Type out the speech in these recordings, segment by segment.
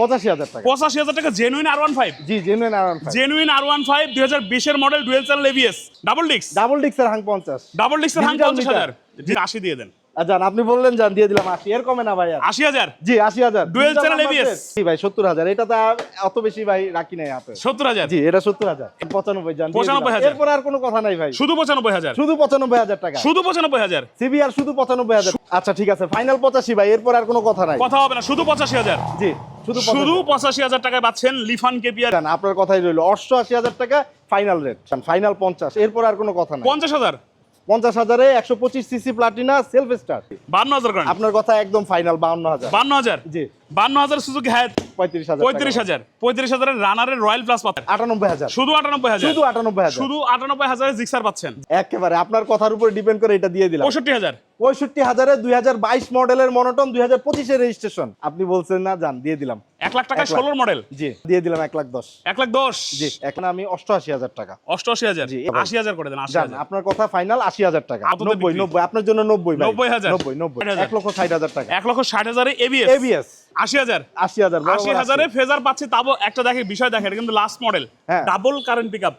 পঁচাশি হাজার টাকা। পঁচাশি হাজার টাকা জেনুইন আর ওয়ান ফাইভ জি genuine R genuine R one five দুই হাজার বিশের model dual channel ABS double ডিক্স ডাবল ডিক্সের হাং পঞ্চাশ। ডাবল ডিক্সের হাং পঞ্চাশ হাজার। আশি দিয়ে দেন। জান আপনি বললেন জান দিয়ে দিলাম আশি। এর কমে না ভাই আশি হাজার। জি আশি হাজার। জি ভাই সত্তর হাজার। এটা তো অত বেশি ভাই রাখি নাই হাতে। সত্তর হাজার। জি এটা সত্তর হাজার। পঁচানব্বই জান দিলাম। 95,000 এরপর আর কোনো কথা নাই ভাই। শুধু পঁচানব্বই হাজার। শুধু পঁচানব্বই হাজার টাকা। শুধু পঁচানব্বই হাজার। সিবি আর শুধু পঁচানব্বই হাজার। আচ্ছা ঠিক আছে ফাইনাল পঁচাশি ভাই। এরপর আর কোনো কথা নাই। কথা হবে না শুধু পঁচাশি হাজার। জি। শুধু শুধু পঁচাশি হাজার টাকায় পাচ্ছেন লিফান কেপিয়ার আপনার কথাই রইল। অষ্টআশি হাজার টাকা ফাইনাল রেট ফাইনাল পঞ্চাশ। এরপর আর কোনো কথা নাই। পঞ্চাশ হাজার? পঞ্চাশ হাজারে একশো পঁচিশ সিসি প্লাটিনা সেলফ স্টার বান্ন হাজার করেন আপনার কথা একদম ফাইনাল বান্ন হাজার। বান্ন হাজার? জি। বান্ন হাজার সুজুকি হ্যাঁ পঁয়ত্রিশ হাজার পঁয়ত্রিশ হাজার। পঁয়ত্রিশ হাজারের রানারের রয়্যাল প্লাস পাচ্ছেন আটানব্বই হাজার। শুধু আটানব্বই হাজার। শুধু আটানব্বই হাজার। শুধু আটানব্বই হাজারের জিক্সার পাচ্ছেন। একেবারে। আপনার কথার উপর ডিপেন্ড করে এটা দিয়ে দিলাম। পঁয়ষট্টি হাজার। পঁয়ষট্টি হাজারে দুই হাজার বাইশ মডেলের মনোটন দুই হাজার পঁচিশের রেজিস্ট্রেশন। আপনি বলছেন না যান দিয়ে দিলাম। এক লাখ টাকা ষোলোর মডেল? জি দিয়ে দিলাম এক লাখ দশ। এক লাখ দশ? জি এখন আমি অষ্টআশি হাজার টাকা। অষ্টআশি হাজার? জি, আশি হাজার করে দেন জান আপনার কথা ফাইনাল আশি হাজার টাকা। নব্বই নব্বই আপনার জন্য নব্বই নব্বই হাজার। নব্বই নব্বই। এক লক্ষ ষাট হাজার টাকা। এক লক্ষ ষাট হাজারে এবিএস এবিএস আশি হাজার। আশি হাজার আশি হাজারে ফেজার পাচ্ছি তাও একটা দেখে বিষয় দেখে এটা কিন্তু লাস্ট মডেল হ্যাঁ। ডাবল কারেন্ট পিক আপ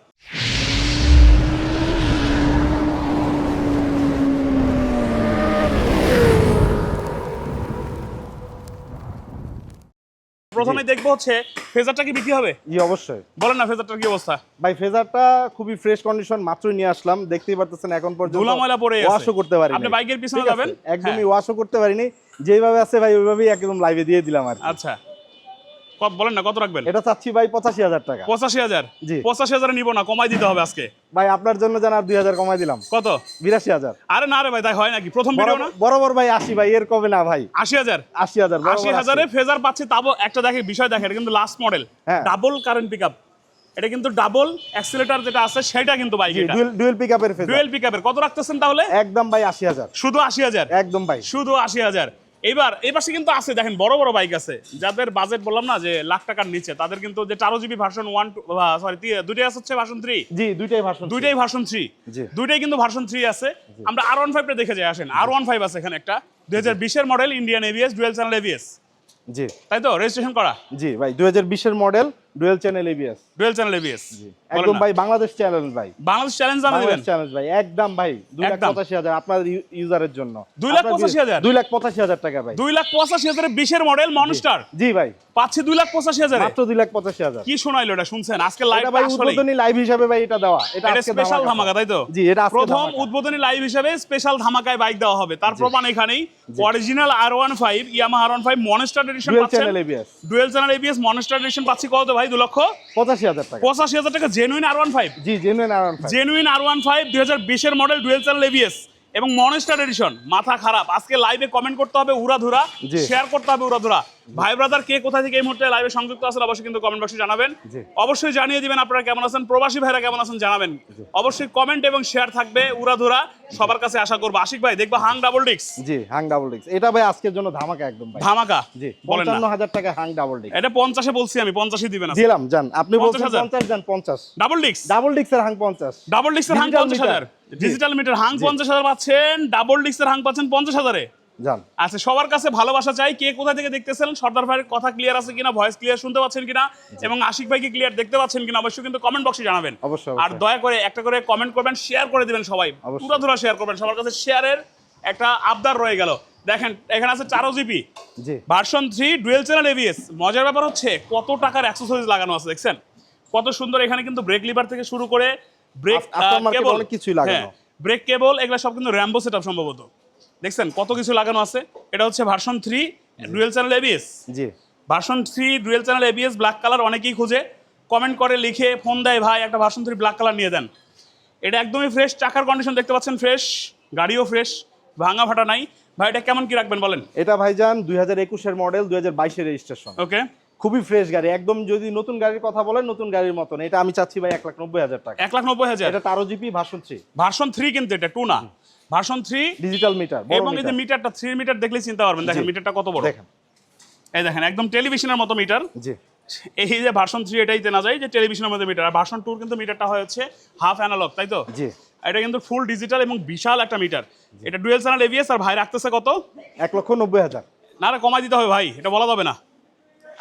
প্রথমে দেখব হচ্ছে ফেজারটা কি বিক্রি হবে? জি অবশ্যই। বলেন না ফেজারটার কি অবস্থা। ভাই ফেজারটা খুবই ফ্রেশ কন্ডিশন মাত্রই নিয়ে আসলাম। দেখতেই পারতেছেন এখন পর্যন্ত ধুলা ময়লা পড়ে আছে। ওয়াশও করতে পারিনি। আপনি বাইকের পিছনে যাবেন? একদমই। ওয়াশও করতে পারিনি। যেভাবে আছে ভাই ওইভাবেই একদম লাইভে দিয়ে দিলাম আর আচ্ছা। বলেন না কত রাখবেন? এটা চাচ্ছি ভাই পঁচাশি হাজার টাকা। পঁচাশি হাজার? জি। পঁচাশি হাজারে নিবো না কমাই দিতে হবে আজকে। ভাই আপনার জন্য আর দুই হাজার কমাই দিলাম। কত? বিরাশি হাজার। আরে না রে ভাই তাই হয় নাকি? প্রথম ভিডিও না? বরাবর- ভাই আশি ভাই এর কবে না ভাই। আশি হাজার? আশি হাজার আশি হাজারে ফেজার পাচ্ছি তাও একটা দেখে বিষয় দেখে এটা কিন্তু last model. Double current pick up এটা কিন্তু ডাবল অ্যাক্সিলেটার যেটা আছে সেটা কিন্তু বাইক এটা। ডুয়েল ডুয়েল পিক আপের ফেজার ডুয়েল পিক আপের কত রাখতেছেন তাহলে? একদম ভাই আশি হাজার। শুধু আশি হাজার? একদম ভাই। শুধু আশি হাজার। এবার এই পাশে কিন্তু আছে দেখেন বড় বড় বাইক আছে। যাদের বাজেট বললাম না যে লাখ টাকার নিচে তাদের কিন্তু যে চারো জিবি ভার্সন ওয়ান সরি দুইটাই আছে হচ্ছে ভার্সন থ্রি জি দুইটাই ভার্সন দুইটাই ভার্সন থ্রি। দুইটাই কিন্তু ভার্সন থ্রি আছে। আমরা আর ওয়ান ফাইভটা দেখে যাই আসেন। আর ওয়ান ফাইভ আছে এখানে একটা। দুই হাজার বিশের model Indian ABS dual channel ABS জি। তাই তো? রেজিস্ট্রেশন করা? জি ভাই দুই হাজার বিশের model dual channel ABS dual channel ABS একদম ভাই বাংলাদেশ চ্যানেল ভাই। বাংলাদেশ চ্যালেঞ্জ জানা দিবেন? চ্যানেল ভাই একদম ভাই দুই লাখ একদম। পঁচাশি হাজার আপনার ইউজারের জন্য। দুই লাখ আপনার পঁচাশি হাজার? দুই লাখ পঁচাশি হাজার টাকা ভাই। দুই লাখ পঁচাশি হাজারের বিশের মডেল মনস্টার জি। ভাই। পাচ্ছি দুই লাখ পঁচাশি হাজারে। মাত্র দুই লাখ পঁচাশি হাজার। কি শোনাইলো এটা শুনছেন? আজকে লাইভ এটা ভাই উদ্বোধনী লাইভ হিসাবে ভাই এটা দেওয়া। এটা আজকে স্পেশাল ধামাকা তাই তো? জি এটা আজকে প্রথম উদ্বোধনী লাইভ হিসেবে স্পেশাল ধামাকায় বাইক দেওয়া হবে। তার প্রমাণ এখানেই। Original R one five Yamaha R one five monster edition dual channel ABS dual channel ABS monster edition পাচ্ছি কত ভাই? দু লক্ষ পঁচাশি হাজার টাকা। পঁচাশি হাজার টাকা জেনুইন আর ওয়ান ফাইভ জি genuine R five genuine R one five দুই হাজার বিশের মডেল ডুয়েল চ্যানেল এবিএস এবং মনেস্টার এডিশন মাথা খারাপ। আজকে লাইভে কমেন্ট করতে হবে উড়াধুরা। শেয়ার করতে হবে উড়াধুরা। ভাই ব্রাদার কে কোথা থেকে এই মুহূর্তে লাইভে সংযুক্ত আছেন অবশ্যই কিন্তু কমেন্ট বক্সে জানাবেন। অবশ্যই জানিয়ে দিবেন আপনারা কেমন আছেন প্রবাসী ভাইরা কেমন আছেন জানাবেন। অবশ্যই কমেন্ট এবং শেয়ার থাকবে উড়াধুরা। সবার কাছে আশা করব আশিক ভাই দেখবা হাং ডাবল ডিক্স জি হাং ডাবল ডিক্স এটা ভাই আজকের জন্য ধামাকা একদম ভাই। ধামাকা? জি পঞ্চান্ন হাজার টাকা হাং ডাবল ডিক্স এটা পঞ্চাশে বলছি আমি পঞ্চাশে দিবেন দিলাম জান। আপনি বলছেন 50,000 পঞ্চাশ জান পঞ্চাশ। ডাবল ডিক্স ডাবল ডিক্সের হাং পঞ্চাশ। ডাবল ডিক্সের হাং Digital পঞ্চাশ। হাজার। ডিজিটাল মিটার হাং পঞ্চাশ হাজার পাচ্ছেন ডাবল ডিক্সের হাং পাচ্ছেন পঞ্চাশ হাজারে। জান আচ্ছা সবার কাছে ভালোবাসা চাই কে কোথা থেকে দেখতেছেন? সর্দার ভাইয়ের কথা ক্লিয়ার আছে কিনা? ভয়েস ক্লিয়ার শুনতে পাচ্ছেন কিনা? এবং আশিক ভাইকে ক্লিয়ার দেখতে পাচ্ছেন কিনা? অবশ্যই কিন্তু কমেন্ট বক্সে জানাবেন। অবশ্যই, আর দয়া করে একটা করে কমেন্ট করবেন শেয়ার করে দিবেন সবাই। পুরো ধরা শেয়ার করবেন। সবার কাছে শেয়ারের একটা আবদার রয়ে গেল। দেখেন এখানে আছে চারো জিবি জি। Version three dual channel ABS মজার ব্যাপার হচ্ছে কত টাকার অ্যাক্সেসরিজ লাগানো আছে দেখছেন? কত সুন্দর এখানে কিন্তু ব্রেক লিভার থেকে শুরু করে ব্রেক কেবল অনেক কিছুই লাগানো। ব্রেক কেবল এগুলো সব কিন্তু র্যাম্বো সেটআপ সম্ভবত। দেখছেন কত কিছু লাগানো আছে? এটা হচ্ছে version three dual channel ABS জি। Version three dual channel ABS black colour অনেকেই খুঁজে। কমেন্ট করে লিখে ফোন দেয় ভাই একটা ভার্সন থ্রি ব্ল্যাক কালার নিয়ে দেন। এটা একদমই ফ্রেশ চাকার কন্ডিশন দেখতে পাচ্ছেন ফ্রেশ গাড়িও ফ্রেশ ভাঙা ফাটা নাই। ভাই এটা কেমন কি রাখবেন বলেন? এটা ভাইজান দুই হাজার একুশের মডেল দুই হাজার বাইশের রেজিস্ট্রেশন ওকে খুবই ফ্রেশ গাড়ি একদম যদি নতুন গাড়ির কথা বলেন নতুন গাড়ির মতন। এটা আমি চাচ্ছি ভাই এক লাখ নব্বই হাজার টাকা। এক লাখ নব্বই হাজার? এটা তারো জিপি ভার্সন থ্রি ভার্সন থ্রি কিন্তু এটা টু না। ভার্সন থ্রি ডিজিটাল মিটার এবং এই যে মিটারটা থ্রি মিটার দেখলে চিন্তা পারবেন। দেখেন মিটারটা কত বড়। দেখেন। এই দেখেন একদম টেলিভিশনের মতো মিটার। জি। এই যে ভার্সন থ্রি এটাই না যায় যে টেলিভিশনের মতো মিটার। আর ভার্সন টুর কিন্তু মিটারটা হচ্ছে হাফ অ্যানালগ তাই তো? জি। এটা কিন্তু ফুল ডিজিটাল এবং বিশাল একটা মিটার। এটা ডুয়েল চ্যানেল এভিএস আর ভাই রাখতেছে কত? এক লক্ষ নব্বই হাজার। না রে কমাই দিতে হবে ভাই এটা বলা যাবে না।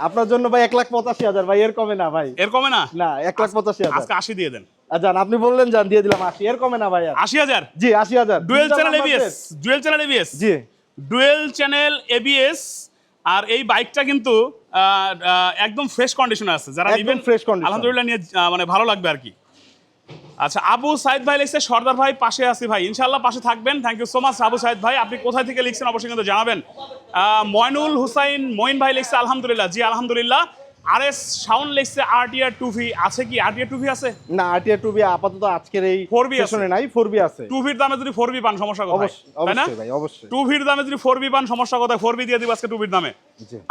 আপনার জন্য ভাই এক লাখ পঁচাশি হাজার ভাই এর কমে না ভাই। এর কমে না? না এক লাখ পঁচাশি হাজার। আজকে আশি দিয়ে দেন। যান আপনি বললেন যান দিয়ে দিলাম আশি। এর কমে না ভাই আশি হাজার? জি আশি হাজার। Dual channel ABS dual channel ABS জি। ডুয়েল চ্যানেল এবিএস আর এই বাইকটা কিন্তু একদম ফ্রেশ কন্ডিশনে আছে। যারা নেবেন fresh condition। আলহামদুলিল্লাহ নিয়ে মানে ভালো লাগবে আর কি। আচ্ছা আবু সাইদ ভাই লিখছে সর্দার ভাই পাশে আছি ভাই। ইনশাল্লাহ পাশে থাকবেন। Thank you so much Abu Saeed ভাই। আপনি কোথায় থেকে লিখছেন অবশ্যই কিন্তু জানাবেন। আহ, ময়নুল হুসাইন মঈন ভাই লিখছে আলহামদুলিল্লাহ। জি আলহামদুলিল্লাহ। আর এস শাওন লিখছে আরটিআর টুভি। আছে কি? আরটিআর টুভি আছে? না আরটিআর টুভি আপাতত আজকের এই ফোরবি আছে। সেশনে নাই ফোরবি আছে। টুভির দামে যদি ফোরবি পান সমস্যা কোথায়? তাই না? অবশ্যই ভাই অবশ্যই। টুভির দামে যদি ফোরবি পান সমস্যা কোথায়? ফোরবি দিয়ে দিব আজকে টুভির দামে।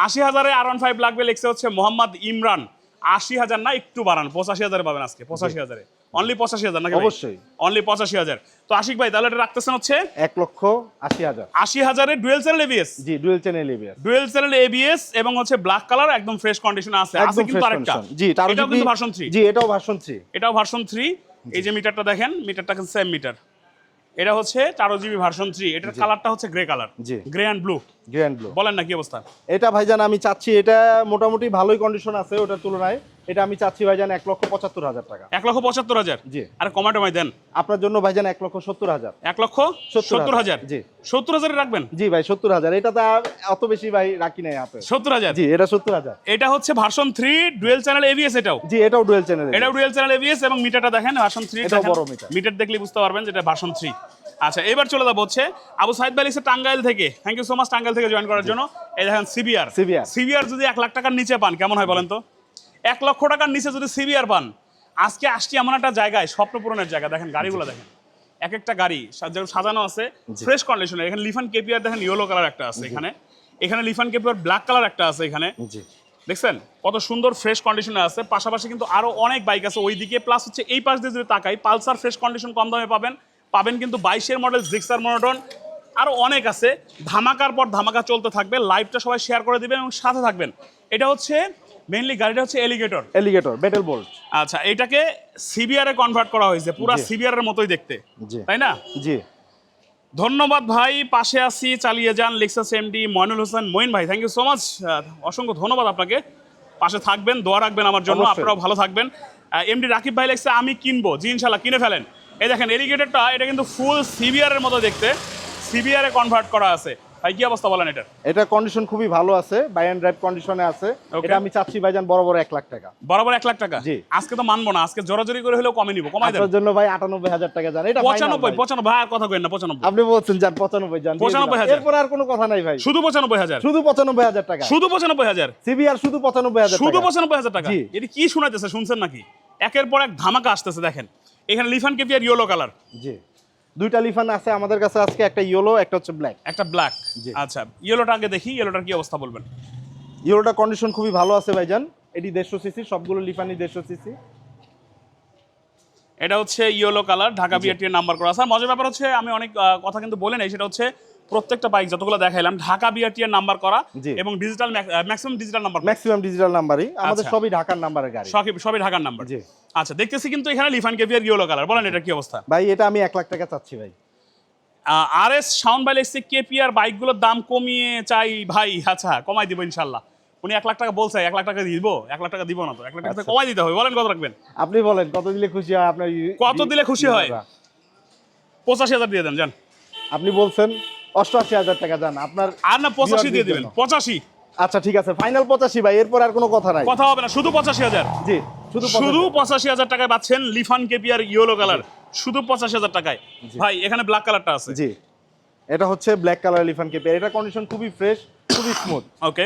আশি হাজারে আর ওয়ান ফাইভ লাগবে লিখছে হচ্ছে মোহাম্মদ ইমরান। আশি হাজার না একটু বাড়ান পঁচাশি হাজারে পাবেন আজকে পঁচাশি হাজারে। অনলি পঁচাশি হাজার নাকি অবশ্যই। অনলি পঁচাশি হাজার। তো আশিক ভাই তাহলে এটা রাখতেছেন হচ্ছে এক লক্ষ আশি হাজার। আশি হাজারে ডুয়েল চ্যানেল এবিএস জি dual channel ABS dual channel ABS এবং হচ্ছে ব্ল্যাক কালার একদম ফ্রেশ কন্ডিশনে আছে। আছে কিন্তু আরেকটা। জি তার এটাও কিন্তু ভার্সন থ্রি জি এটাও ভার্সন থ্রি এটাও ভার্সন থ্রি এই যে মিটারটা দেখেন মিটারটা কিন্তু সেম মিটার। এটা হচ্ছে চারো জিবি ভার্সন থ্রি এটার কালারটা হচ্ছে grey colour. Grey and blue grand blue বলেন না কি অবস্থা। এটা ভাইজান আমি চাচ্ছি এটা মোটামুটি ভালোই কন্ডিশন আছে ওটার তুলনায়। এটা আমি চাচ্ছি ভাইজান এক লক্ষ পঁচাত্তর হাজার টাকা। এক লক্ষ পঁচাত্তর হাজার? জি। আরে কমাটোমাই দেন আপনার জন্য ভাইজান এক লক্ষ সত্তর হাজার। এক লক্ষ সত্তর হাজার জি। সত্তর হাজারে রাখবেন? জি ভাই সত্তর হাজার। এটা তো অত বেশি ভাই রাখি নাই হাতে। সত্তর হাজার? জি এটা সত্তর হাজার। এটা হচ্ছে version three dual channel ABS এটাও। জি এটাও ডুয়েল চ্যানেল এটাও ডুয়েল চ্যানেল এভিএস এবং মিটারটা দেখেন ভার্সন থ্রি এটাও বড় মিটার। মিটার দেখলে বুঝতে পারবেন যেটা ভার্সন থ্রি আচ্ছা এবার চলে যাব হচ্ছে আবু সাইদ বালিসে টাঙ্গাইল থেকে। Thank you so much Tangail থেকে জয়েন করার জন্য। এই দেখেন সিবিআর CBR সিবিআর যদি এক লাখ টাকার নিচে পান কেমন হয় বলেন তো? এক লক্ষ টাকার নিচে যদি সিবিআর পান আজকে আসছি এমন একটা জায়গায় স্বপ্ন পূরণের জায়গা দেখেন গাড়িগুলো দেখেন। এক একটা গাড়ি যেরকম সাজানো আছে ফ্রেশ কন্ডিশনে এখানে লিফান কেপিআর দেখেন ইয়েলো কালার একটা আছে এখানে। এখানে লিফান কেপিআর ব্ল্যাক কালার একটা আছে এখানে। দেখছেন? কত সুন্দর ফ্রেশ কন্ডিশনে আছে। পাশাপাশি কিন্তু আরও অনেক বাইক আছে ওইদিকে। প্লাস হচ্ছে এই পাশ দিয়ে যদি তাকাই পালসার ফ্রেশ কন্ডিশন কম দামে পাবেন। পাবেন কিন্তু বাইশের মডেল জিক্সার মনোটন আরও অনেক আছে। ধামাকার পর ধামাকা চলতে থাকবে। লাইভটা সবাই শেয়ার করে দিবেন এবং সাথে থাকবেন। এটা হচ্ছে মেইনলি গাড়িটা হচ্ছে এলিগেটর এলিগেটর মেটাল বোল্ট আচ্ছা এটাকে সিবিআর এ কনভার্ট করা হয়েছে পুরো সিবিআর এর মতোই দেখতে। তাই না? জি। ধন্যবাদ ভাই পাশে আসি চালিয়ে যান লেক্সাস এমডি ময়নুল হোসেন মঈন ভাই থ্যাংক ইউ সো মাচ অসংখ্য ধন্যবাদ আপনাকে। পাশে থাকবেন দোয়া রাখবেন আমার জন্য আপনারাও ভালো থাকবেন। এমডি রাকিব ভাই লেগছে আমি কিনবো। জি ইনশাল্লাহ কিনে ফেলেন। এই দেখেন এলিগেটরটা এটা কিন্তু ফুল সিবিআর এর মতো দেখতে। সিবিআর এ কনভার্ট করা আছে। ভাই কি অবস্থা বলেন এটার এটা কন্ডিশন খুবই ভালো আছে বাই অ্যান্ড ড্রাইভ কন্ডিশনে আছে। এটা আমি চাচ্ছি ভাইজান বড় বড় লাখ টাকা। বরাবর এক লাখ টাকা? জি। আজকে তো মানবো না আজকে জোরাজোরি করে হলেও কমে নিবো কমাই দেন। আপনার জন্য ভাই আটানব্বই হাজার টাকা যান এটা final পঁচানব্বই ভাই। আর কথা কেন না পঁচানব্বই। আপনি বলছেন যান পঁচানব্বই যান দিয়ে 95 দিলাম। হাজার। এরপর আর কোনো কথা নাই ভাই। শুধু পঁচানব্বই হাজার? শুধু পঁচানব্বই হাজার টাকা। শুধু সিবিআর শুধু পঁচানব্বই হাজার শুধু টাকা। পঁচানব্বই হাজার টাকা? জি। এটি কি শোনাইতেছে শুনছেন নাকি? একের পর এক ধামাকা আসতেছে দেখেন। এখানে লিফান কেপিয়ার ইয়েলো কালার। জি। দুইটা লিফান আছে আমাদের কাছে আজকে একটা ইয়েলো একটা হচ্ছে ব্ল্যাক একটা ব্ল্যাক আচ্ছা ইয়েলোটা আগে দেখি ইয়েলোটার কি অবস্থা বলবেন? ইয়েলোটা কন্ডিশন খুবই ভালো আছে ভাইজান। এটি দেড়শো সিসি সবগুলো লিফানই দেড়শো সিসি এটা হচ্ছে yellow colour Dhaka BRT number করা আছে। আর মজার ব্যাপার হচ্ছে আমি অনেক কথা কিন্তু বলে নেই সেটা হচ্ছে প্রত্যেকটা বাইক যতগুলো দেখাইলাম ঢাকা বিআরটি এর নাম্বার করা। এবং digital maximum digital number maximum digital নাম্বারই আমাদের আচ্ছা। সবই ঢাকার নাম্বারের গাড়ি। সবই সবই ঢাকার নাম্বার জি। আচ্ছা দেখতেছি কিন্তু এখানে লিফান কেপিয়ার ইয়েলো কালার বলেন এটা কি অবস্থা? ভাই এটা আমি এক লাখ টাকা চাচ্ছি ভাই। আর এস সাউন্ড বাই লেগছে কেপিআর বাইকগুলোর দাম কমিয়ে চাই ভাই। আচ্ছা কমাই দিব ইনশাল্লাহ উনি এক লাখ টাকা বলছে এক লাখ টাকা দিব? এক লাখ টাকা দিব না তো। এক লাখ টাকা আচ্ছা। কমাই দিতে হবে। বলেন কত রাখবেন? আপনি বলেন কত দিলে খুশি হয় আপনার কত দিলে খুশি হয়? পঁচাশি হাজার দিয়ে দেন যান। আপনি বলছেন অষ্টআশি হাজার টাকা যান আপনার আর না পঁচাশি দিয়ে দেবেন। পঁচাশি। আচ্ছা ঠিক আছে। ফাইনাল পঁচাশি ভাই এরপর আর কোনো কথা নাই। কথা হবে না শুধু পঁচাশি হাজার। জি শুধু শুধু পঁচাশি হাজার টাকায় পাচ্ছেন লিফান কেপিয়ার ইয়েলো কালার। শুধু পঁচাশি হাজার টাকায়। ভাই এখানে ব্ল্যাক কালারটা আছে। জি। এটা হচ্ছে ব্ল্যাক কালার লিফান কেপিয়ার এটা কন্ডিশন খুবই ফ্রেশ খুবই স্মুথ ওকে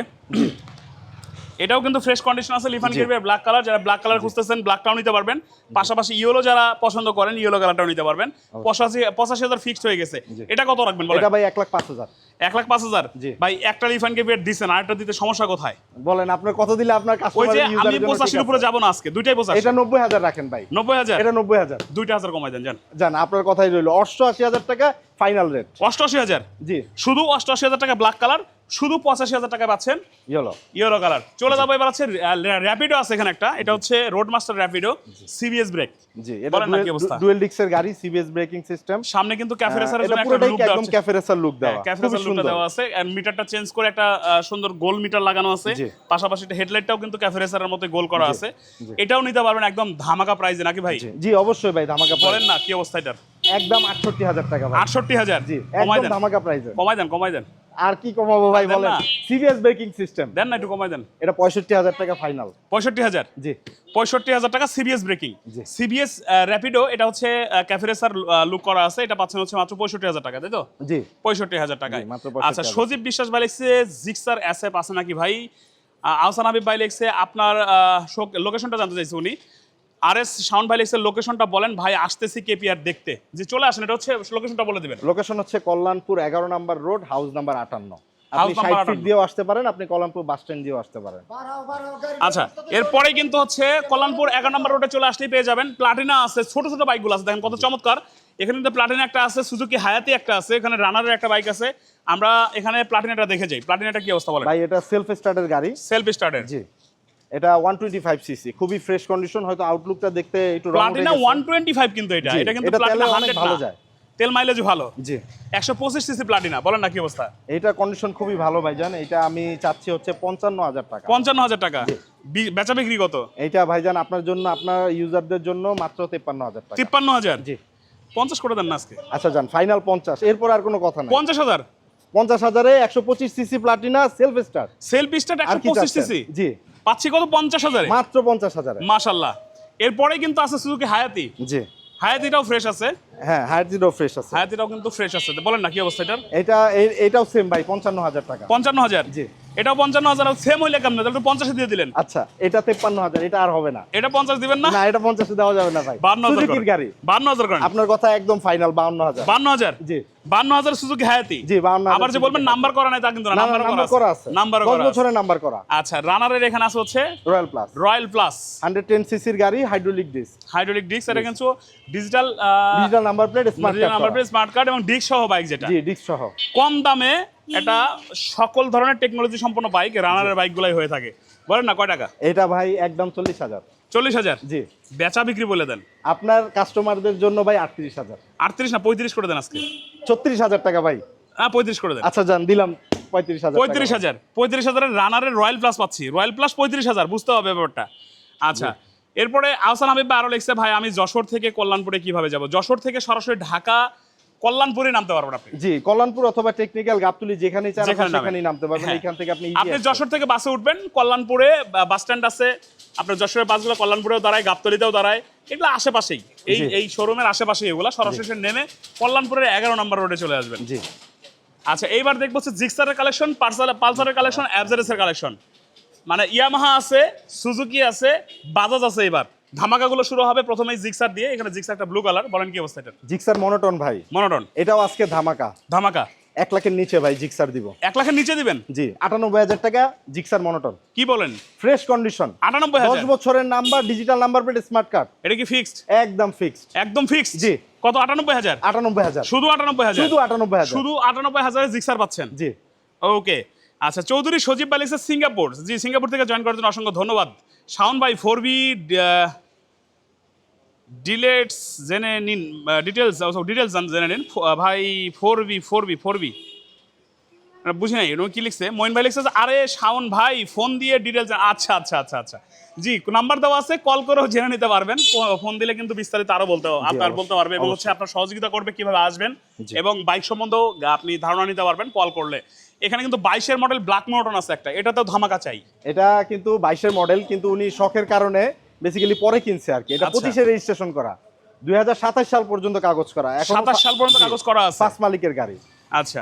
এটাও কিন্তু ফ্রেশ কন্ডিশন আছে লিফান। কেপিআর ব্ল্যাক কালার যারা ব্ল্যাক কালার খুঁজতেছেন ব্ল্যাকটাও নিতে পারবেন। পাশাপাশি ইয়েলো যারা পছন্দ করেন ইয়েলো কালারটাও নিতে পারবেন। পঁচাশি পঁচাশি হাজার ফিক্সড হয়ে গেছে। এটা কত রাখবেন বলেন? এটা ভাই এক লাখ পাঁচ হাজার। এক লাখ পাঁচ হাজার? ভাই একটা লিফান কেপিআর দিচ্ছেন আরেকটা দিতে সমস্যা কোথায়? বলেন আপনার কত দিলে আপনার ওই যে আমি পঁচাশির উপরে যাব না আজকে দুইটাই পঁচাশি। এটা নব্বই হাজার রাখেন ভাই। নব্বই হাজার? এটা নব্বই হাজার। দুইটা হাজার কমাই দেন যান। জান আপনার কথাই রইল। অষ্টআশি হাজার টাকা ফাইনাল রেট অষ্টআশি হাজার? জি। শুধু অষ্টআশি হাজার টাকা ব্ল্যাক কালার শুধু পঁচাশি হাজার টাকা পাচ্ছেন ইয়েলো ইয়েলো কালার চলে যাব এবার আছে র্যাপিডো আছে এখানে একটা। এটা হচ্ছে road master Rapido CBS brake জি এটা কি অবস্থা? ডুয়েল ডিক্সের গাড়ি সিবিএস ব্রেকিং সিস্টেম সামনে কিন্তু ক্যাফে রেসারের এটা জন্য একটা লুক দেওয়া একদম আছে। ক্যাফে রেসার লুক দেওয়া। ক্যাফে রেসার সুন্দর। দেওয়া আছে। আর মিটারটা চেঞ্জ করে একটা সুন্দর গোল মিটার লাগানো আছে। পাশাপাশি পাশাপাশি হেডলাইটটাও কিন্তু ক্যাফে রেসারের মতো গোল করা আছে। এটাও নিতে পারবেন একদম ধামাকা প্রাইজে নাকি ভাই? জি, অবশ্যই ভাই ধামাকা বলেন বলেন না কি অবস্থা এটার? একদম আটষট্টি হাজার টাকা ভাই। আটষট্টি হাজার? জি একদম ধামাকা প্রাইসে কমাই দেন কমাই দেন। আর কি কমাবো ভাই বলেন? সিবিএস ব্রেকিং সিস্টেম দেন না একটু কমাই দেন। এটা পঁয়ষট্টি হাজার টাকা ফাইনাল পঁয়ষট্টি হাজার? জি। পঁয়ষট্টি হাজার টাকা সিবিএস ব্রেকিং জি। সিবিএস র্যাপিডো এটা হচ্ছে ক্যাফে রেসার লুক করা আছে। এটা পাচ্ছেন হচ্ছে মাত্র পঁয়ষট্টি হাজার টাকা তাই তো? জি। পঁয়ষট্টি হাজার টাকায়। আচ্ছা সজীব বিশ্বাস ভাই লিখছে জিক্সার অ্যাসেপ আছে নাকি ভাই? আহ, আহসান হাবিব ভাই লিখছে আপনার লোকেশনটা জানতে চাইছে উনি। আর এস ভাই লিখছে লোকেশনটা বলেন ভাই আসতেছি কেপিআর দেখতে। যে চলে আসেন এটা হচ্ছে লোকেশনটা বলে দিবেন। লোকেশন হচ্ছে কল্যাণপুর এগারো নাম্বার রোড হাউস নাম্বার আটান্ন। আপনি ষাট ফিট দিয়েও আসতে পারেন আপনি কল্যাণপুর বাস স্ট্যান্ড দিয়েও আসতে পারেন। আচ্ছা এরপরে কিন্তু হচ্ছে কল্যাণপুর এগারো নম্বর রোডে চলে আসলেই পেয়ে যাবেন। প্লাটিনা আছে ছোট ছোট বাইকগুলো আছে দেখেন কত চমৎকার। এখানে কিন্তু প্লাটিনা একটা আছে সুজুকি হায়াতি একটা আছে এখানে রানারের একটা বাইক আছে। আমরা এখানে প্লাটিনাটা দেখে যাই। প্লাটিনাটা কি অবস্থা বলেন? ভাই এটা সেলফ স্টার্টের গাড়ি। সেলফ স্টার্টের। জি। এটা ওয়ান টোয়েন্টি ফাইভ সিসি খুবই ফ্রেশ কন্ডিশন হয়তো আউটলুকটা দেখতে একটু রং প্লাটিনা গেছে। ওয়ান টোয়েন্টি ফাইভ কিন্তু এটা এটা কিন্তু প্লাটিনা অনেক হান্ড্রেড ভালো ভালো যায়। তেল মাইলেজ ভালো। জি। একশো পঁচিশ সিসি প্লাটিনা বলেন না কি অবস্থা? এটা কন্ডিশন খুবই ভালো ভাইজান এটা আমি চাচ্ছি হচ্ছে পঞ্চান্ন হাজার টাকা। পঞ্চান্ন হাজার টাকা। বেচা বিক্রি কত? এটা ভাইজান আপনার জন্য আপনার ইউজারদের জন্য মাত্র তেপ্পান্ন হাজার টাকা। তিপ্পান্ন হাজার? জি। পঞ্চাশ করে দেন না আজকে। আচ্ছা যান ফাইনাল পঞ্চাশ এরপর আর কোনো কথা পঞ্চাশ হাজার? পঞ্চাশ হাজারে একশো পঁচিশ CC Platina self star self star একশো পঁচিশ সিসি? জি। পাচ্ছি কত? পঞ্চাশ হাজার। মাত্র পঞ্চাশ হাজারে। মাশাল্লাহ। এরপরে কিন্তু আছে সুজুকি হায়াতি জি। হায়াতিটাও ফ্রেশ আছে। হ্যাঁ হায়াতিটাও ফ্রেশ আছে। হায়াতিটাও কিন্তু ফ্রেশ আছে। বলেন না কি অবস্থা এটার? এটা এটাও সেম ভাই পঞ্চান্ন হাজার টাকা। পঞ্চান্ন হাজার। জি। এটাও পঞ্চান্ন হাজার সেম হইলে কেমন? তাহলে পঞ্চাশে দিয়ে দিলেন। আচ্ছা এটা তেপ্পান্ন হাজার এটা আর হবে না। এটা পঞ্চাশ দিবেন না? না এটা পঞ্চাশে দেওয়া যাবে না ভাই। বান্ন হাজার গাড়ি। বান্ন হাজার করেন আপনার কথা একদম ফাইনাল বাউন্ন হাজার। বান্ন হাজার? জি। বান্ন হাজার সুজুকি হায়াতি? জি হাজার আবার যে বলবেন নাম্বার করা নাই তা কিন্তু নাম্বার নাম্বার করা আছে। নাম্বার করা বছরের নাম্বার করা। আচ্ছা রানারের এখানে আছে হচ্ছে royal plus royal plus hundred ten সিসির গাড়ি হাইড্রোলিক ডিস্ক হাইড্রোলিক ডিস্ক এটা কিন্তু digital digital number plate smart number plate smart card এবং ডিস্ক সহ বাইক যেটা। জি ডিস্ক সহ। কম দামে এটা সকল ধরনের টেকনোলজি সম্পন্ন বাইক রানারের বাইকগুলাই হয়ে থাকে। বলেন না কয় টাকা? এটা ভাই একদম চল্লিশ হাজার। চল্লিশ হাজার? জি। বেচা বিক্রি বলে দেন। আপনার কাস্টমারদের জন্য ভাই আটত্রিশ হাজার। আটত্রিশ না পঁয়ত্রিশ করে দেন আজকে? ছত্রিশ হাজার টাকা ভাই। হ্যাঁ পঁয়ত্রিশ করে দেন। আচ্ছা যান দিলাম পঁয়ত্রিশ হাজার পঁয়ত্রিশ হাজার। পঁয়ত্রিশ হাজারের রানারের রয়্যাল প্লাস পাচ্ছি। রয়্যাল প্লাস পঁয়ত্রিশ হাজার বুঝতে হবে ব্যাপারটা। আচ্ছা এরপরে আহসান হাবিব আরও লিখছে ভাই আমি যশোর থেকে কল্যাণপুরে কীভাবে যাব? যশোর থেকে সরাসরি ঢাকা কল্যাণপুরে নামতে পারবেন আপনি। জি কল্যাণপুর অথবা টেকনিক্যাল গাবতুলি যেখানেই চান যেখানে সেখানেই নামতে পারবেন। হ্যাঁ। এখান থেকে আপনি আপনি যশোর থেকে বাসে উঠবেন কল্যাণপুরে বাস স্ট্যান্ড আছে আপনার যশোরের বাসগুলো কল্যাণপুরেও দাঁড়ায় গাবতলিতেও দাঁড়ায় এগুলো আশেপাশেই। এই এই শোরুমের আশেপাশেই এগুলো। সরাসরি নেমে কল্যাণপুরের এগারো নম্বর রোডে চলে আসবেন। জি। আচ্ছা এইবার দেখব হচ্ছে জিক্সারের কালেকশন পার্সাল পালসারের কালেকশন অ্যাবজারেসের কালেকশন মানে ইয়ামাহা আছে সুজুকি আছে বাজাজ আছে এবার ধামাকাগুলো শুরু হবে প্রথমেই জিক্সার দিয়ে এখানে জিক্সার একটা ব্লু কালার বলেন কি অবস্থা এটা? জিক্সার মনোটন ভাই। মনোটন। এটাও আজকে ধামাকা। ধামাকা। এক লাখের নিচে ভাই জিক্সার দিব। এক লাখের নিচে দিবেন? জি আটানব্বই হাজার টাকা জিক্সার মনোটন। কি বলেন? Fresh condition. আটানব্বই দশ বছরের number digital number plate smart card এটা কি ফিক্সড একদম ফিক্সড একদম ফিক্সড জি। কত? আটানব্বই হাজার? আটানব্বই হাজার। শুধু আটানব্বই হাজার? শুধু আটানব্বই হাজার। শুধু আটানব্বই হাজারে জিক্সার পাচ্ছেন? জি। ওকে আচ্ছা চৌধুরী সজীব বালিসা সিঙ্গাপুর। জি সিঙ্গাপুর থেকে জয়েন করার জন্য অসংখ্য ধন্যবাদ। শাওন ভাই ফোর বি ডিলেটস জেনে নিন ডিটেলস ডিটেলস জেনে নিন। ভাই four B four B four B বুঝি নাই এরকম কি লিখছে? মইন ভাই লিখছে আরে শাওন ভাই ফোন দিয়ে ডিটেলস আচ্ছা আচ্ছা আচ্ছা আচ্ছা। জি নাম্বার দেওয়া আছে কল করেও জেনে নিতে পারবেন। ফোন দিলে কিন্তু বিস্তারিত আরও বলতে আপনার বলতে পারবে এবং হচ্ছে আপনার সহযোগিতা করবে কীভাবে আসবেন এবং বাইক সম্বন্ধেও আপনি ধারণা নিতে পারবেন কল করলে। এখানে কিন্তু বাইশের মডেল ব্ল্যাক মোটন আছে একটা এটা তো ধামাকা চাই। এটা কিন্তু বাইশের মডেল কিন্তু উনি শখের কারণে বেসিক্যালি পরে কিনছে আর কি। এটা আচ্ছা। পঁচিশে রেজিস্ট্রেশন করা। দুই হাজার সাতাশ সাল পর্যন্ত কাগজ করা। এখন সাতাশ সাল পর্যন্ত কাগজ করা আছে। পাঁচ মালিকের গাড়ি। আচ্ছা।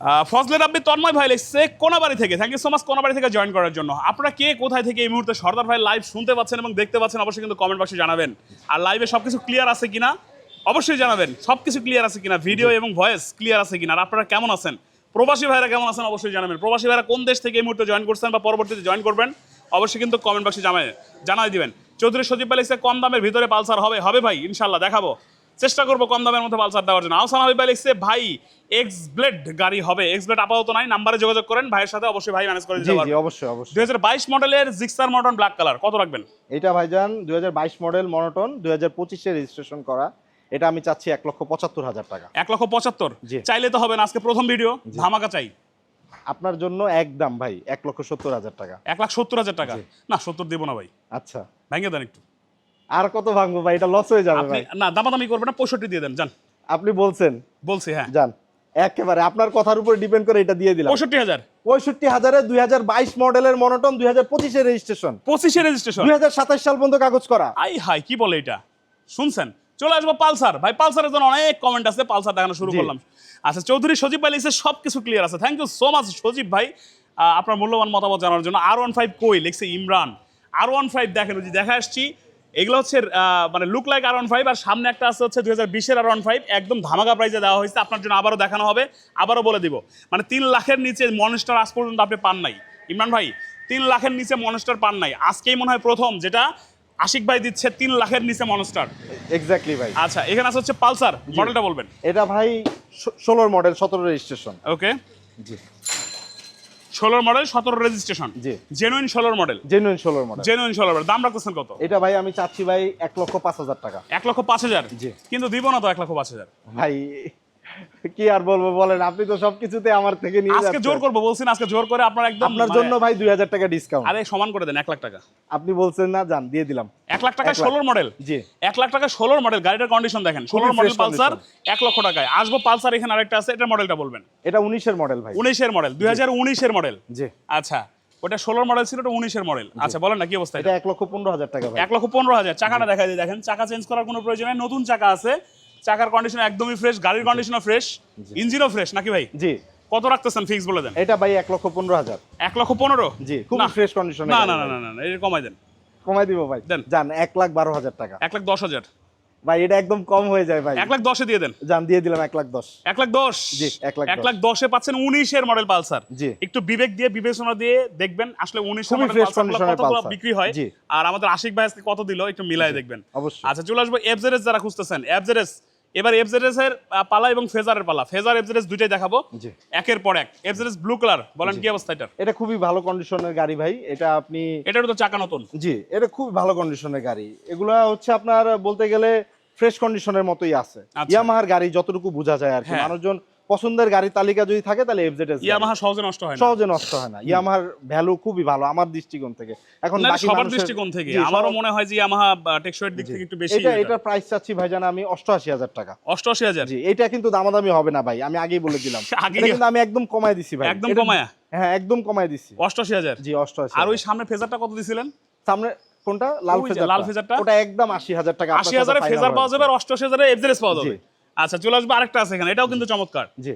আহ, ফজলে রাব্বি তন্ময় ভাই লিখছে কোনাবাড়ি থেকে। Thank you so much Konabari থেকে জয়েন করার জন্য। আপনারা কে কোথায় থেকে এই মুহূর্তে সর্দার ভাই লাইভ শুনতে পাচ্ছেন এবং দেখতে পাচ্ছেন অবশ্যই কিন্তু কমেন্ট বক্সে জানাবেন। আর লাইভে সবকিছু ক্লিয়ার আছে কিনা? অবশ্যই জানাবেন। সবকিছু ক্লিয়ার আছে কিনা? ভিডিও এবং ভয়েস ক্লিয়ার আছে কিনা? আর আপনারা কেমন আছেন? প্রবাসী ভাইরা কেমন আছেন অবশ্যই জানাবেন। প্রবাসী ভাইরা কোন দেশ থেকে এই মুহূর্তে জয়েন করছেন বা পরবর্তীতে জয়েন করবেন অবশ্যই কিন্তু কমেন্ট বক্সে জানাই জানাই দিবেন। চৌধুরী সজীব ভাই লিখছে কম দামের ভিতরে পালসার হবে হবে ভাই ইনশাল্লাহ দেখাবো। চেষ্টা করব কম দামের মধ্যে পালসার দেওয়ার জন্য। আহসান হাবিব ভাই লিখছে ভাই এক্স ব্লেড গাড়ি হবে। এক্স ব্লেড আপাতত নাই নাম্বারে যোগাযোগ করেন ভাইয়ের সাথে অবশ্যই ভাই ম্যানেজ করে দিতে জি পারবে অবশ্যই অবশ্যই। বাইশ মডেলের জিক্সার মডার্ন ব্ল্যাক কালার কত রাখবেন? এটা ভাইজান দু হাজার বাইশ মডেল মনোটন দুই হাজার পঁচিশে রেজিস্ট্রেশন করা। এটা আমি চাচ্ছি এক লক্ষ পঁচাত্তর হাজার টাকা। এক লক্ষ পঁচাত্তর। চাইলে তো হবে না আজকে প্রথম ভিডিও ধামাকা চাই। আপনার জন্য একদম ভাই এক লক্ষ সত্তর হাজার টাকা। এক লাখ সত্তর হাজার টাকা? না সত্তর দেবো না ভাই। আচ্ছা। ভেঙে দেন একটু। আর কত ভাঙবো ভাই? এটা লস হয়ে যাবে আপনি ভাই। না দামাদামি করবেন না পঁয়ষট্টি দিয়ে দেন যান। আপনি বলছেন? বলছি হ্যাঁ। যান। একেবারে আপনার কথার উপর ডিপেন্ড করে এটা দিয়ে দিলাম। পঁয়ষট্টি হাজার। পঁয়ষট্টি হাজারে দুই হাজার বাইশ মডেলের মনোটন দুই হাজার পঁচিশে রেজিস্ট্রেশন পঁচিশে রেজিস্ট্রেশন দুই হাজার সাতাশ সাল পর্যন্ত কাগজ করা। আই হাই কি বলে এটা? শুনছেন? চলে আসব পালসার। ভাই পালসারের জন্য অনেক কমেন্ট আছে পালসার দেখানো শুরু করলাম। আচ্ছা চৌধুরী সজীব ভাই লিখছে সব কিছু ক্লিয়ার আছে। Thank you so much Sajib ভাই। আপনার মূল্যবান মতামত জানার জন্য। আর ওয়ান ফাইভ কই? লিখছে ইমরান। আর ওয়ান ফাইভ দেখেন যে দেখা আসছি। এগুলো হচ্ছে মানে look like R one five আর সামনে একটা আছে হচ্ছে দুই হাজার বিশের আর ওয়ান ফাইভ একদম ধামাকা প্রাইজে দেওয়া হয়েছে। আপনার জন্য আবারও দেখানো হবে। আবারও বলে দিব। মানে তিন লাখের নিচে মনস্টার আজ পর্যন্ত আপনি পান নাই। ইমরান ভাই তিন লাখের নিচে মনস্টার পান নাই। আজকেই মনে হয় প্রথম যেটা আশিক ভাই দিচ্ছে তিন লাখের নিচে মনস্টার। এক্স্যাক্টলি ভাই। আচ্ছা এখানে আছে হচ্ছে পালসার। মডেলটা বলবেন। এটা ভাই ষোলোর মডেল সতেরো রেজিস্ট্রেশন ওকে। জি। ষোলোর মডেল সতেরো রেজিস্ট্রেশন জি। জেনুইন ষোলোর মডেল জেনুইন ষোলোর মডেল জেনুইন ষোলোর মডেল দাম রাখতেছেন কত? এটা ভাই আমি চাচ্ছি ভাই এক লক্ষ পাঁচ হাজার টাকা। এক লক্ষ পাঁচ হাজার? জি। কিন্তু দিব না তো এক লক্ষ পাঁচ হাজার। ভাই কি আর বলব বলেন? আপনি তো সবকিছুতে আমার থেকে নিয়ে আজকে জোর করব বলছেন আজকে জোর করে আপনার একদম আপনার মানে- জন্য ভাই দুই হাজার টাকা ডিসকাউন্ট আরে সমান করে দেন এক লাখ টাকা। আপনি বলছেন না যান দিয়ে দিলাম। এক লাখ টাকা এক লাখ। ষোলোর মডেল জি। এক লাখ টাকা ষোলোর মডেল গাড়িটার কন্ডিশন দেখেন ষোলোর মডেল পালসার এক লক্ষ টাকায়। আসব পালসার এখানে আরেকটা আছে এটা মডেলটা বলবেন। এটা উনিশের মডেল ভাই। উনিশের মডেল দুই হাজার উনিশের মডেল জি। আচ্ছা ওটা ষোলোর মডেল ছিল ওটা উনিশের মডেল আচ্ছা বলেন না কি অবস্থা এটা এক লক্ষ পনেরো হাজার টাকা ভাই। এক লক্ষ পনেরো হাজার চাকাটা দেখা যায় দেখেন চাকা চেঞ্জ করার কোনো প্রয়োজন নেই নতুন চাকা আছে। চাকার কন্ডিশন একদমই ফ্রেশ গাড়ির কন্ডিশনও ফ্রেশ ইঞ্জিনও ফ্রেশ নাকি ভাই? জি। কত রাখতেছেন ফিক্স বলে দেন? এটা ভাই এক লক্ষ পনেরো হাজার। এক লক্ষ পনেরো? জি খুব ফ্রেশ কন্ডিশন না না না না এটা কমাই দেন। কমাই দিব ভাই। দেন। যান এক লাখ বারো হাজার টাকা। এক লাখ দশ হাজার। ভাই এটা একদম কম হয়ে যায় ভাই এক লাখ দশে দিয়ে দেন যান দিয়ে দিলাম এক লাখ দশ এক লাখ দশ জি, এক লাখ এক লাখ দশে পাচ্ছেন উনিশের মডেল পালসার জি। একটু বিবেক দিয়ে বিবেচনা দিয়ে দেখবেন আসলে Pulsar। বিক্রি হয়। আর আমাদের আশিক ভাই আজকে কত দিল একটু মিলাই দেখবেন অবশ্যই। আচ্ছা চলে আসব এফজেরেস যারা খুঁজতেছেন এফজেরেস এবার এফজেডএস এর পালা এবং ফেজারের পালা। ফেজার এফজেডএস দুইটাই দেখাবো। জি। একের পর এক। এফজেডএস ব্লু কালার বলেন কি অবস্থা এটা এটা খুবই ভালো কন্ডিশনের গাড়ি ভাই। এটা আপনি এটা তো চাকা নতুন। জি এটা খুব ভালো কন্ডিশনের গাড়ি। এগুলা হচ্ছে আপনার বলতে গেলে ফ্রেশ কন্ডিশনের মতোই আছে। আচ্ছা। ইয়ামাহার গাড়ি যতটুকু বোঝা যায় আর কি। হ্যাঁ। মানুষজন পছন্দের গাড়ির তালিকা যদি থাকে তাহলে এফজেড এস ইয়ামাহা সহজে নষ্ট হয় না। সহজে নষ্ট হয় না। ইয়ামাহার ভ্যালু খুবই ভালো আমার দৃষ্টিকোণ থেকে। এখন বাকি সবার দৃষ্টিকোণ থেকে। আমারও মনে হয় যে ইয়ামাহা টেকসইয়ের দিক থেকে একটু বেশি এটা এটার প্রাইস চাচ্ছি ভাইজান আমি অষ্টআশি হাজার টাকা। অষ্টআশি হাজার? জি এটা কিন্তু দামাদামি হবে না ভাই আমি আগেই বলে দিলাম। এটা কিন্তু আমি একদম কমায় দিছি ভাই। একদম এটা- কমায়া? হ্যাঁ একদম কমায় দিছি। অষ্টআশি হাজার? জি অষ্টআশি আর ওই সামনে ফেজারটা কত দিছিলেন? সামনে কোনটা? লাল ফেজার লাল ফেজারটা? ওটা একদম আশি হাজার টাকা। আপনার আশি সাথে হাজারে ফেজার পাওয়া যাবে আর অষ্টআশি হাজারে এফজেরেস পাওয়া যাবে। আচ্ছা চলে আসবে আরেকটা আছে এখানে। এটাও কিন্তু চমৎকার। জি।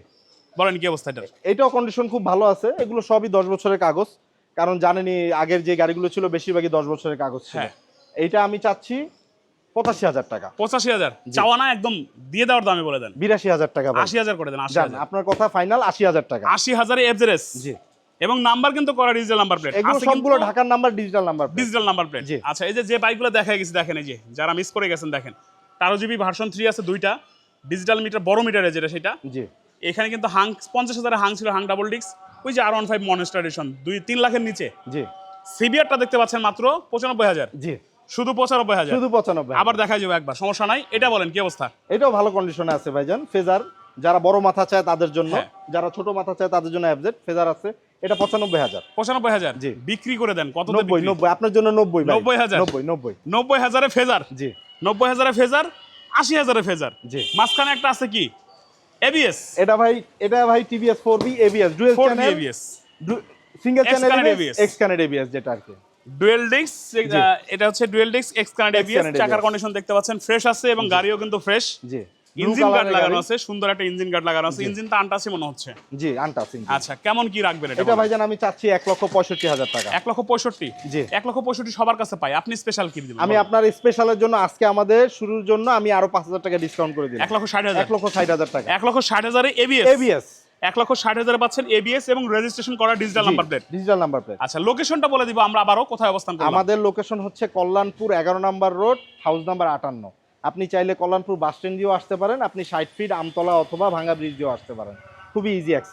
বলেন কি অবস্থা এটার? এটাও কন্ডিশন খুব ভালো আছে। এগুলো সবই দশ বছরের কাগজ। কারণ জানেনই আগের যে গাড়িগুলো ছিল বেশিরভাগই দশ বছরের কাগজ ছিল। হ্যাঁ। এইটা আমি চাচ্ছি পঁচাশি হাজার টাকা। পঁচাশি হাজার। চাওয়া না একদম দিয়ে দেওয়ার দামে বলে দেন। বিরাশি হাজার টাকা। আশি হাজার করে দেন আপনার কথা ফাইনাল আশি হাজার টাকা। আশি হাজারে এফজেরেস জি। এবং নাম্বার কিন্তু করা ডিজিটাল নাম্বার প্লেট এগুলো সবগুলো ঢাকার number digital number digital number plate. আচ্ছা এই যে যে বাইকগুলো দেখা গেছে দেখেন এই যে যারা মিস করে গেছেন দেখেন। তেরো জিবি ভার্সন থ্রি আছে দুইটা। ডিজিটাল মিটার বড় মিটারে যেটা সেটা। জি। এখানে কিন্তু হাং পঞ্চাশ হাজারে হাং ছিল হাং ডাবল ডিক্স ওই যে R one five monster edition দুই তিন লাখের নিচে। জি। সিবিআরটা দেখতে পাচ্ছেন মাত্র পঁচানব্বই হাজার। জি। শুধু পঁচানব্বই হাজার। শুধু পঁচানব্বই আবার দেখা যাবে একবার সমস্যা নাই। এটা বলেন কি অবস্থা? এটাও ভালো কন্ডিশনে আছে ভাইজান। ফেজার যারা বড় মাথা চায় তাদের জন্য হ্যাঁ। যারা ছোট মাথা চায় তাদের জন্য অ্যাবজেট ফেজার আছে। এটা পঁচানব্বই হাজার। পঁচানব্বই হাজার? জি। বিক্রি করে দেন কত নব্বই নব্বই আপনার জন্য নব্বই। নব্বই হাজার? নব্বই নব্বই। নব্বই হাজারে ফেজার জি। নব্বই হাজারে ফেজার আশি হাজারে ফেজার। জি। মাঝখানে একটা আছে কি? এবিএস এটা ভাই এটা ভাই TVS four B ABS dual channel ABS single channel ABS X connect ABS যেটা আর কি। ডুয়েল ডিস্ক এটা হচ্ছে dual disc X connect ABS চাকার কন্ডিশন দেখতে পাচ্ছেন ফ্রেশ আছে এবং গাড়িও কিন্তু ফ্রেশ জি। ইঞ্জিন গার্ড লাগানো আছে সুন্দর একটা ইঞ্জিন গার্ড লাগানো আছে ইঞ্জিনটা আনটাসি মনে হচ্ছে। জি আনটা আচ্ছা কেমন কি রাখবেন এটা এটা ভাইজান আমি চাচ্ছি এক লক্ষ পঁয়ষট্টি হাজার টাকা। এক লক্ষ পঁয়ষট্টি? জি। এক লক্ষ পঁয়ষট্টি সবার কাছে পাই। আপনি স্পেশাল কি দিবেন আমি আপনার স্পেশালের জন্য আজকে আমাদের শুরুর জন্য আমি আরও পাঁচ হাজার টাকা ডিসকাউন্ট করে দিলাম। এক লক্ষ ষাট হাজার। এক লক্ষ ষাট হাজার টাকা। এক লক্ষ ষাট হাজারে এবিএস এবিএস এক লক্ষ ষাট হাজারে পাচ্ছেন এবিএস এবং রেজিস্ট্রেশন করা digital number plate digital number plate আচ্ছা লোকেশনটা বলে দিব আমরা আবারও কোথায় অবস্থান আমাদের লোকেশন হচ্ছে কল্যাণপুর এগারো নাম্বার রোড হাউস নাম্বার আটান্ন। আপনি চাইলে কল্যাণপুর বাস স্ট্যান্ড দিয়েও আসতে পারেন, আপনি ষাট ফিট আমতলা অথবা ভাঙ্গা ব্রিজ দিয়েও আসতে পারেন। খুবই ইজি অ্যাক্সেস